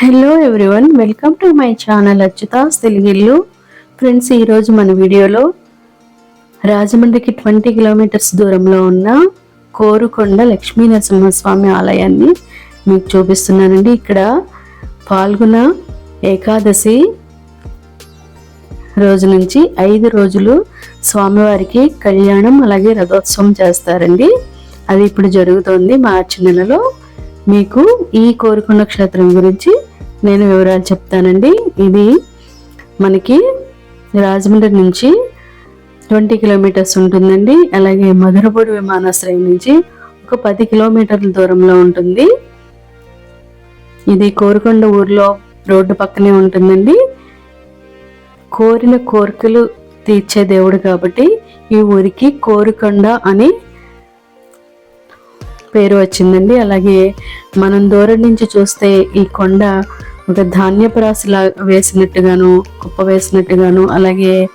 Hello everyone welcome to my channel Achyuta's Telugillu friends ఈరోజు మన వీడియోలో రాజమండ్రికి ట్వంటీ కిలోమీటర్స్ దూరంలో ఉన్న కోరుకొండ లక్ష్మీ నరసింహస్వామి ఆలయాన్ని మీకు చూపిస్తున్నానండి. ఇక్కడ పాల్గొన ఏకాదశి రోజు నుంచి ఐదు రోజులు స్వామివారికి కళ్యాణం అలాగే రథోత్సవం చేస్తారండి. అది ఇప్పుడు జరుగుతోంది మార్చి నెలలో. మీకు ఈ కోరుకొండ క్షేత్రం గురించి నేను వివరాలు చెప్తానండి. ఇది మనకి రాజమండ్రి నుంచి ట్వంటీ కిలోమీటర్స్ ఉంటుందండి. అలాగే మధురపూడి విమానాశ్రయం నుంచి ఒక పది కిలోమీటర్ల దూరంలో ఉంటుంది. ఇది కోరుకొండ ఊర్లో రోడ్డు పక్కనే ఉంటుందండి. కోరిన కోరికలు తీర్చే దేవుడు కాబట్టి ఈ ఊరికి కోరుకొండ అని పేరు వచ్చిందండి. అలాగే మనం దూరం నుంచి చూస్తే ఈ కొండ ఒక ధాన్యపు రాశిలా వేసినట్టుగాను కుప్ప వేసినట్టుగాను అలాగే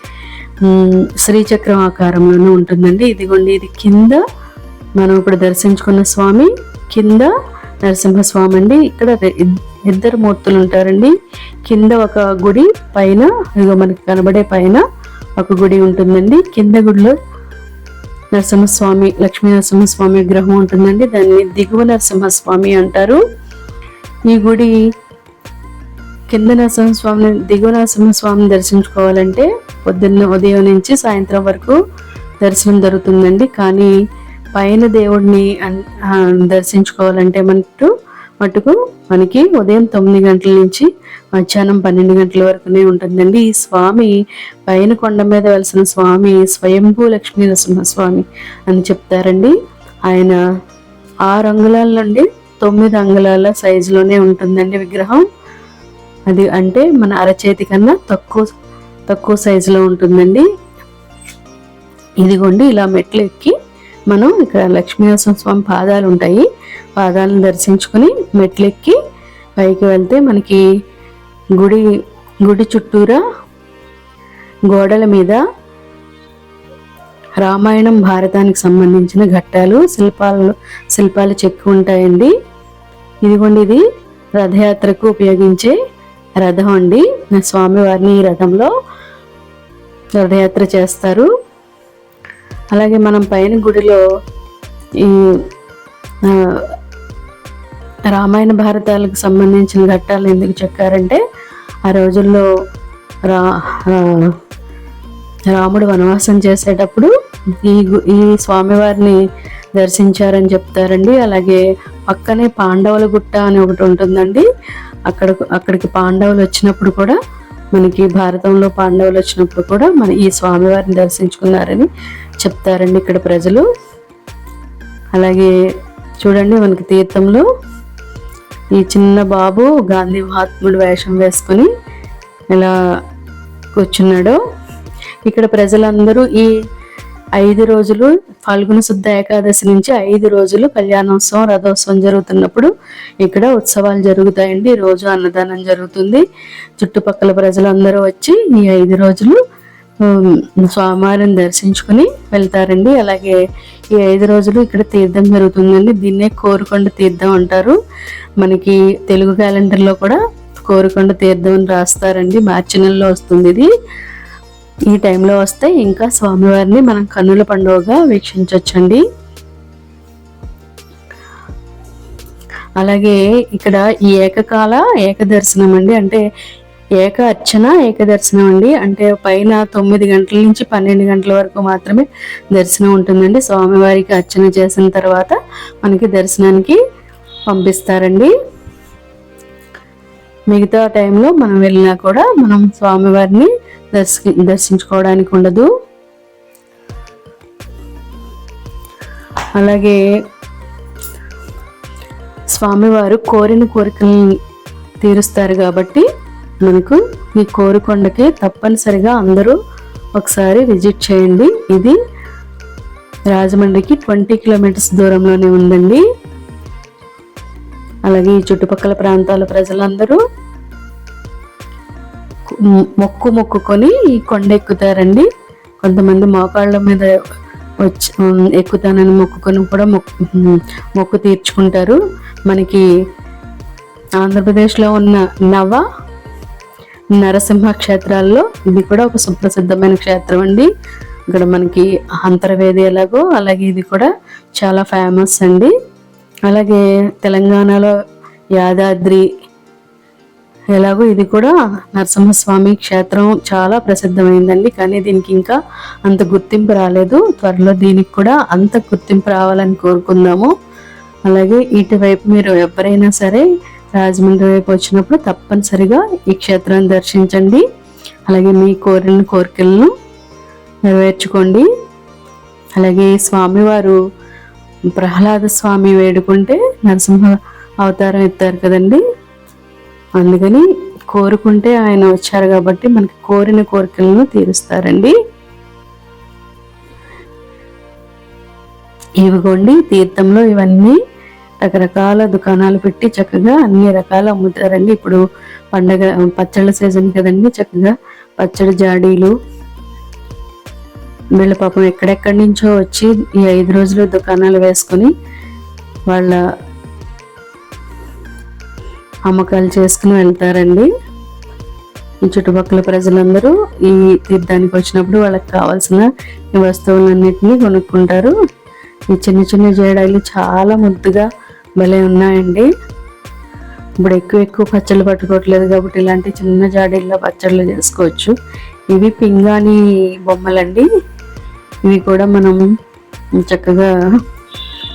శ్రీచక్రం ఆకారంలోనూ ఉంటుందండి. ఇదిగోండి ఇది కింద మనం ఇప్పుడు దర్శించుకున్న స్వామి కింద నరసింహస్వామి అండి ఇక్కడ ఇద్- ఇద్దరు మూర్తులు ఉంటారండి. కింద ఒక గుడి పైన ఇదిగో మనకి కనబడే పైన ఒక గుడి ఉంటుందండి. కింద గుడిలో నరసింహస్వామి లక్ష్మీ నరసింహస్వామి విగ్రహం ఉంటుందండి. దాన్ని దిగువ నరసింహస్వామి అంటారు. ఈ గుడి కింద నరసింహస్వామిని దిగువ నరసింహస్వామిని దర్శించుకోవాలంటే పొద్దున్న ఉదయం నుంచి సాయంత్రం వరకు దర్శనం జరుగుతుందండి. కానీ పైన దేవుడిని దర్శించుకోవాలంటే మటు మటుకు మనకి ఉదయం తొమ్మిది గంటల నుంచి మధ్యాహ్నం పన్నెండు గంటల వరకునే ఉంటుందండి. ఈ స్వామి పైన కొండ మీద వెలిసిన స్వామి స్వయంభూ లక్ష్మీ నరసింహస్వామి అని చెప్తారండి. ఆయన ఆరు అంగుళాల నుండి తొమ్మిది అంగుళాల సైజులోనే ఉంటుందండి విగ్రహం. అది అంటే మన అరచేతి కన్నా తక్కువ తక్కువ సైజులో ఉంటుందండి. ఇదిగోండి ఇలా మెట్లు ఎక్కి మనం ఇక్కడ లక్ష్మీనరసింహ స్వామి పాదాలు ఉంటాయి పాదాలను దర్శించుకుని మెట్లు ఎక్కి పైకి వెళ్తే మనకి గుడి గుడి చుట్టూరా గోడల మీద రామాయణం భారతానికి సంబంధించిన ఘట్టాలు శిల్పాలు శిల్పాలు చెక్కి ఉంటాయండి. ఇదిగోండి ఇది రథయాత్రకు ఉపయోగించే రథం అండి. నా స్వామివారిని ఈ రథంలో రథయాత్ర చేస్తారు. అలాగే మనం పైన గుడిలో ఈ రామాయణ భారతాలకు సంబంధించిన ఘట్టాలు ఎందుకు చెక్కారంటే ఆ రోజుల్లో రా రాముడు వనవాసం చేసేటప్పుడు ఈ గు- ఈ స్వామివారిని దర్శించారని చెప్తారండి. అలాగే పక్కనే పాండవుల గుట్ట అని ఒకటి ఉంటుందండి. అక్కడ అక్కడికి పాండవులు వచ్చినప్పుడు కూడా మనకి భారతంలో పాండవులు వచ్చినప్పుడు కూడా మన ఈ స్వామివారిని దర్శించుకున్నారని చెప్తారండి ఇక్కడ ప్రజలు. అలాగే చూడండి మనకి తీర్థంలో ఈ చిన్న బాబు గాంధీ మహాత్ముడు వేషం వేసుకొని ఇలా కూర్చున్నాడు. ఇక్కడ ప్రజలందరూ ఈ ఐదు రోజులు ఫాల్గుణ శుద్ధ ఏకాదశి నుంచి ఐదు రోజులు కళ్యాణోత్సవం రథోత్సవం జరుగుతున్నప్పుడు ఇక్కడ ఉత్సవాలు జరుగుతాయండి. రోజు అన్నదానం జరుగుతుంది. చుట్టుపక్కల ప్రజలందరూ వచ్చి ఈ ఐదు రోజులు స్వామివారిని దర్శించుకుని వెళ్తారండి. అలాగే ఈ ఐదు రోజులు ఇక్కడ తీర్థం జరుగుతుందండి. దీన్నే కోరుకొండ తీర్థం అంటారు. మనకి తెలుగు క్యాలెండర్లో కూడా కోరుకొండ తీర్థం అని రాస్తారండి. మార్చి నెలలో వస్తుంది ఇది. ఈ టైంలో వస్తే ఇంకా స్వామివారిని మనం కన్నుల పండుగగా వీక్షించవచ్చండి అలాగే ఇక్కడ ఈ ఏకకాల ఏకదర్శనం అండి అంటే ఏక అర్చన ఏకదర్శనం అండి అంటే పైన తొమ్మిది గంటల నుంచి పన్నెండు గంటల వరకు మాత్రమే దర్శనం ఉంటుందండి. స్వామివారికి అర్చన చేసిన తర్వాత మనకి దర్శనానికి పంపిస్తారండి. మిగతా టైంలో మనం వెళ్ళినా కూడా మనం స్వామివారిని దర్శి దర్శించుకోవడానికి ఉండదు. అలాగే స్వామివారు కోరిన కోరికల్ని తీరుస్తారు కాబట్టి మనకు ఈ కోరికొండకి తప్పనిసరిగా అందరూ ఒకసారి విజిట్ చేయండి. ఇది రాజమండ్రికి ట్వంటీ కిలోమీటర్స్ దూరంలోనే ఉందండి. అలాగే ఈ చుట్టుపక్కల ప్రాంతాల ప్రజలందరూ మొక్కు మొక్కుకొని ఈ కొండ ఎక్కుతారండి కొంతమంది మోకాళ్ళ మీద వచ్చి ఎక్కుతానని మొక్కుకొని కూడా మొక్కు మొక్కు తీర్చుకుంటారు. మనకి ఆంధ్రప్రదేశ్లో ఉన్న నవ నరసింహ క్షేత్రాల్లో ఇది కూడా ఒక సుప్రసిద్ధమైన క్షేత్రం అండి. ఇక్కడ మనకి అంతర్వేది ఎలాగో అలాగే ఇది కూడా చాలా ఫేమస్ అండి. అలాగే తెలంగాణలో యాదాద్రి ఎలాగో ఇది కూడా నరసింహస్వామి క్షేత్రం చాలా ప్రసిద్ధమైందండి. కానీ దీనికి ఇంకా అంత గుర్తింపు రాలేదు. త్వరలో దీనికి కూడా అంత గుర్తింపు రావాలని కోరుకుందాము. అలాగే ఇటువైపు మీరు ఎవరైనా సరే రాజమండ్రి వైపు వచ్చినప్పుడు తప్పనిసరిగా ఈ క్షేత్రాన్ని దర్శించండి. అలాగే మీ కోరిన కోరికలను నెరవేర్చుకోండి. అలాగే స్వామివారు ప్రహ్లాద స్వామి వేడుకుంటే నరసింహ అవతారం ఎత్తారు కదండి. అందుకని కోరుకుంటే ఆయన వచ్చారు కాబట్టి మనకి కోరిన కోరికలను తీరుస్తారండి. ఇవిగోండి తీర్థంలో ఇవన్నీ రకరకాల దుకాణాలు పెట్టి చక్కగా అన్ని రకాలు అమ్ముతారండి. ఇప్పుడు పండగ పచ్చళ్ళ సీజన్ కదండి చక్కగా పచ్చడి జాడీలు. వీళ్ళ పాపం ఎక్కడెక్కడి నుంచో వచ్చి ఈ ఐదు రోజులు దుకాణాలు వేసుకొని వాళ్ళ అమ్మకాలు చేసుకుని వెళ్తారండి. ఈ చుట్టుపక్కల ప్రజలందరూ ఈ తీర్థానికి వచ్చినప్పుడు వాళ్ళకి కావాల్సిన ఈ కొనుక్కుంటారు. ఈ చిన్న చిన్న జేడాలు చాలా ముద్దుగా భలే ఉన్నాయండి. ఇప్పుడు ఎక్కువ ఎక్కువ పచ్చళ్ళు పట్టుకోవట్లేదు కాబట్టి ఇలాంటి చిన్న జాడీల్లో పచ్చళ్ళు చేసుకోవచ్చు. ఇవి పింగాణి బొమ్మలండి. ఇవి కూడా మనం చక్కగా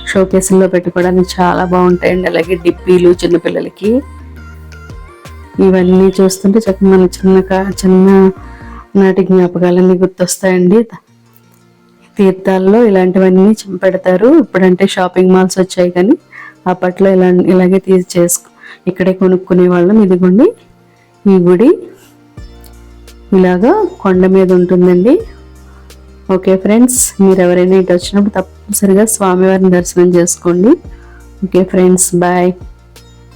షోకేసుల్లో పెట్టుకోవడానికి చాలా బాగుంటాయండి. అలాగే డిప్పీలు చిన్నపిల్లలకి. ఇవన్నీ చూస్తుంటే చక్కగా మన చిన్న చిన్న నాటి జ్ఞాపకాలన్నీ గుర్తొస్తాయండి. తీర్థాల్లో ఇలాంటివన్నీ పెడతారు ఇప్పుడంటే షాపింగ్ మాల్స్ వచ్చాయి కానీ అప్పట్లో ఇలా ఇలాగే తీసి చేసుకు ఇక్కడే కొనుక్కునే వాళ్ళం. ఇదిగోండి ఈ గుడి ఇలాగా కొండ మీద ఉంటుందండి. ఓకే ఫ్రెండ్స్ మీరు ఎవరైనా ఇటు వచ్చినప్పుడు తప్పనిసరిగా స్వామివారిని దర్శనం చేసుకోండి. Okay friends bye.